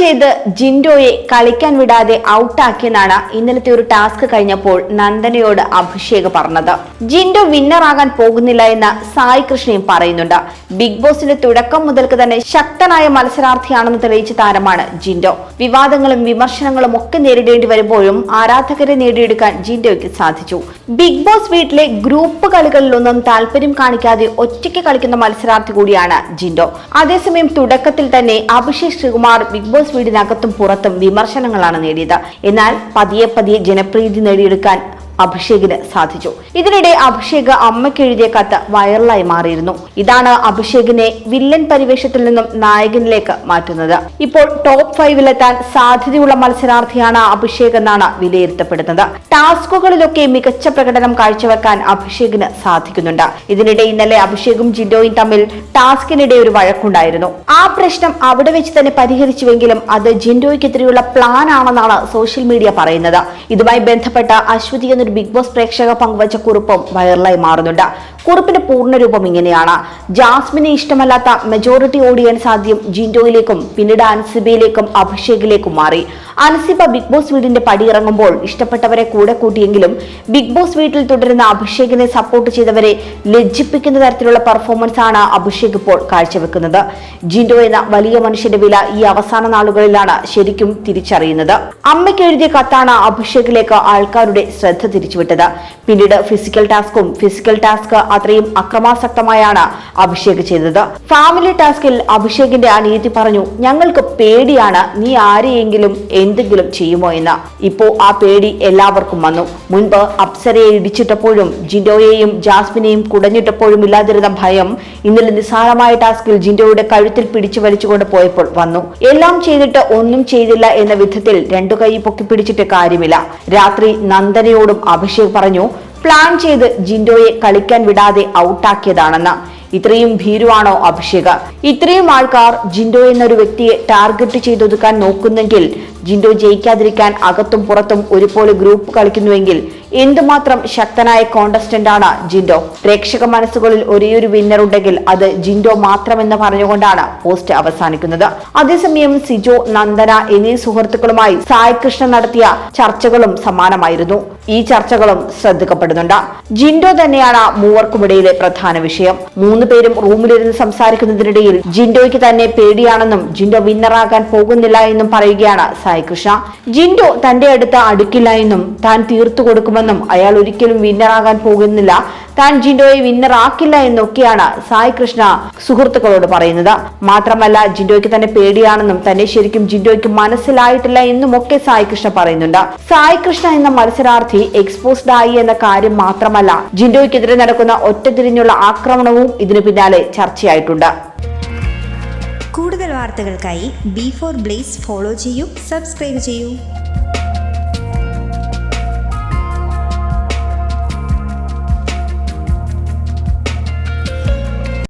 ചെയ്ത് ജിൻഡോയെ കളിക്കാൻ വിടാതെ ഔട്ടാക്കിയെന്നാണ് ഇന്നലത്തെ ഒരു ടാസ്ക് കഴിഞ്ഞപ്പോൾ നന്ദനയോട് അഭിഷേക് പറഞ്ഞത്. ജിൻഡോ വിന്നർ ആകാൻ പോകുന്നില്ല എന്ന് സായി കൃഷ്ണയും പറയുന്നുണ്ട്. ബിഗ് ബോസിന്റെ തുടക്കം മുതൽക്ക് തന്നെ ശക്തനായ മത്സരാർത്ഥിയാണെന്ന് തെളിയിച്ച താരമാണ് ജിൻഡോ. വിവാദങ്ങളും വിമർശനങ്ങളും ഒക്കെ നേരിടേണ്ടി വരുമ്പോഴും ആരാധകരെ നേടിയെടുക്കാൻ ജിൻഡോയ്ക്ക് സാധിച്ചു. ബിഗ് ബോസ് വീട്ടിലെ ഗ്രൂപ്പ് കളികളിലൊന്നും താല്പര്യം കാണിക്കാതെ ഒറ്റയ്ക്ക് കളിക്കുന്ന മത്സരാർത്ഥി കൂടിയാണ് ജിൻഡോ. അതേസമയം തുടക്കത്തിൽ തന്നെ അഭിഷേക് ശ്രീകുമാർ ബിഗ് ബോസ് വീടിനകത്തും പുറത്തും വിമർശനങ്ങളാണ് നേടിയത്. എന്നാൽ പതിയെ പതിയെ ജനപ്രീതി നേടിയെടുക്കാൻ അഭിഷേകിന് സാധിച്ചു. ഇതിനിടെ അഭിഷേക് അമ്മയ്ക്ക് എഴുതിയ കത്ത് വൈറലായി മാറിയിരുന്നു. ഇതാണ് അഭിഷേകിനെ വില്ലൻ പരിവേഷത്തിൽ നിന്നും നായകനിലേക്ക് മാറ്റുന്നത്. ഇപ്പോൾ ടോപ്പ് ഫൈവിലെത്താൻ സാധ്യതയുള്ള മത്സരാർത്ഥിയാണ് അഭിഷേക് എന്നാണ് വിലയിരുത്തപ്പെടുന്നത്. ടാസ്കുകളിലൊക്കെ മികച്ച പ്രകടനം കാഴ്ചവെക്കാൻ അഭിഷേകിന് സാധിക്കുന്നുണ്ട്. ഇതിനിടെ ഇന്നലെ അഭിഷേകും ജിൻഡോയും തമ്മിൽ ടാസ്കിനിടെ ഒരു വഴക്കുണ്ടായിരുന്നു. ആ പ്രശ്നം അവിടെ വെച്ച് തന്നെ പരിഹരിച്ചുവെങ്കിലും അത് ജിൻഡോയ്ക്കെതിരെയുള്ള പ്ലാൻ ആണെന്നാണ് സോഷ്യൽ മീഡിയ പറയുന്നത്. ഇതുമായി ബന്ധപ്പെട്ട അശ്വതി എന്നൊരു ബിഗ് ബോസ് പ്രേക്ഷക പങ്കുവച്ച കുറിപ്പും വൈറലായി മാറുന്നുണ്ട്. കുറിപ്പിന്റെ പൂർണരൂപം ഇങ്ങനെയാണ്. ജാസ്മിനെ ഇഷ്ടമല്ലാത്ത മെജോറിറ്റി ഓഡിയൻസ് ആദ്യം ജിൻഡോയിലേക്കും പിന്നീട് അൻസിബയിലേക്കും അഭിഷേകിലേക്കും മാറി. അൻസിബ ബിഗ് ബോസ് വീടിന്റെ പടിയിറങ്ങുമ്പോൾ ഇഷ്ടപ്പെട്ടവരെ കൂടെ കൂട്ടിയെങ്കിലും ബിഗ് ബോസ് വീട്ടിൽ തുടരുന്ന അഭിഷേകിനെ സപ്പോർട്ട് ചെയ്തവരെ ലജ്ജിപ്പിക്കുന്ന തരത്തിലുള്ള പെർഫോമൻസ് ആണ് അഭിഷേക് ഇപ്പോൾ കാഴ്ചവെക്കുന്നത്. ജിൻഡോ എന്ന വലിയ മനുഷ്യന്റെ വില ഈ അവസാന നാളുകളിലാണ് ശരിക്കും തിരിച്ചറിയുന്നത്. അമ്മയ്ക്ക് എഴുതിയ കത്താണ് അഭിഷേകിലേക്ക് ആൾക്കാരുടെ ശ്രദ്ധ തിരിച്ചുവിട്ടത്. പിന്നീട് ഫിസിക്കൽ ടാസ്കും ഫിസിക്കൽ ടാസ്ക് അത്രയും അക്രമാസക്തമായാണ് അഭിഷേക് ചെയ്തത്. ഫാമിലി ടാസ്കിൽ അഭിഷേകിന്റെ അനിയത്തി പറഞ്ഞു ഞങ്ങൾക്ക് പേടിയാണ് നീ ആരെയെങ്കിലും എന്തെങ്കിലും ചെയ്യുമോ എന്ന്. ഇപ്പോ ആ പേടി എല്ലാവർക്കും വന്നു. മുൻപ് അപ്സരയെ ഇടിച്ചിട്ടപ്പോഴും ജിൻഡോയെയും ജാസ്മിനെയും കുടഞ്ഞിട്ടപ്പോഴും ഇല്ലാതിരുന്ന ഭയം ഇന്നലെ നിസ്സാരമായ ടാസ്കിൽ ജിൻഡോയുടെ കഴുത്തിൽ പിടിച്ചു വലിച്ചുകൊണ്ട് പോയപ്പോൾ വന്നു. എല്ലാം ചെയ്തിട്ട് ഒന്നും ചെയ്തില്ല എന്ന വിധത്തിൽ രണ്ടു കൈ പൊക്കി പിടിച്ചിട്ട് കാര്യമില്ല. രാത്രി നന്ദനയോടും അഭിഷേക് പറഞ്ഞു പ്ലാൻ ചെയ്ത് ജിൻഡോയെ കളിക്കാൻ വിടാതെ ഔട്ടാക്കിയതാണെന്ന്. ഇത്രയും ഭീരുവാണോ അഭിഷേക്? ഇത്രയും ആൾക്കാർ ജിൻഡോ എന്നൊരു വ്യക്തിയെ ടാർഗറ്റ് ചെയ്തൊതുക്കാൻ നോക്കുന്നെങ്കിൽ ജിൻഡോ ജയിക്കാതിരിക്കാൻ അകത്തും പുറത്തും ഒരുപോലെ ഗ്രൂപ്പ് കളിക്കുന്നുവെങ്കിൽ എന്തുമാത്രം ശക്തനായ കോണ്ടസ്റ്റന്റാണ് ജിൻഡോ. പ്രേക്ഷക മനസ്സുകളിൽ ഒരേയൊരു വിന്നർ ഉണ്ടെങ്കിൽ അത് ജിൻഡോ മാത്രമെന്ന് പറഞ്ഞുകൊണ്ടാണ് പോസ്റ്റ് അവസാനിക്കുന്നത്. അതേസമയം സിജോ നന്ദന എന്നീ സുഹൃത്തുക്കളുമായി സായ് കൃഷ്ണ നടത്തിയ ചർച്ചകളും സമാനമായിരുന്നു. ഈ ചർച്ചകളും ശ്രദ്ധിക്കപ്പെടുന്നുണ്ട്. ജിൻഡോ തന്നെയാണ് മൂവർക്കുമിടയിലെ പ്രധാന വിഷയം. മൂന്ന് പേരും റൂമിലിരുന്ന് സംസാരിക്കുന്നതിനിടയിൽ ജിൻഡോയ്ക്ക് തന്നെ പേടിയാണെന്നും ജിൻഡോ വിന്നറാകാൻ പോകുന്നില്ല എന്നും പറയുകയാണ് സായ് കൃഷ്ണ. ജിൻഡോ തന്റെ അടുത്ത് അടുക്കില്ല എന്നും താൻ തീർത്തു കൊടുക്കുമെന്നും അയാൾ ഒരിക്കലും വിന്നറാകാൻ പോകുന്നില്ല. താൻ ജിൻഡോയെ വിന്നറാക്കില്ല എന്നൊക്കെയാണ് സായി കൃഷ്ണ സുഹൃത്തുക്കളോട് പറയുന്നത്. മാത്രമല്ല ജിൻഡോയ്ക്ക് തന്നെ പേടിയാണെന്നും തന്നെ ശരിക്കും ജിൻഡോയ്ക്ക് മനസ്സിലായിട്ടില്ല എന്നും ഒക്കെ സായി കൃഷ്ണ പറയുന്നുണ്ട്. സായി കൃഷ്ണ എന്ന മത്സരാർത്ഥി എക്സ്പോസ്ഡ് ആയി എന്ന കാര്യം മാത്രമല്ല ജിൻഡോയ്ക്കെതിരെ നടക്കുന്ന ഒറ്റതിരിഞ്ഞുള്ള ആക്രമണവും ഇതിനു പിന്നാലെ ചർച്ചയായിട്ടുണ്ട്. കൂടുതൽ വാർത്തകൾക്കായി ബി ഫോർ ബ്ലേസ് ഫോളോ ചെയ്യൂ സബ്സ്ക്രൈബ് ചെയ്യൂ.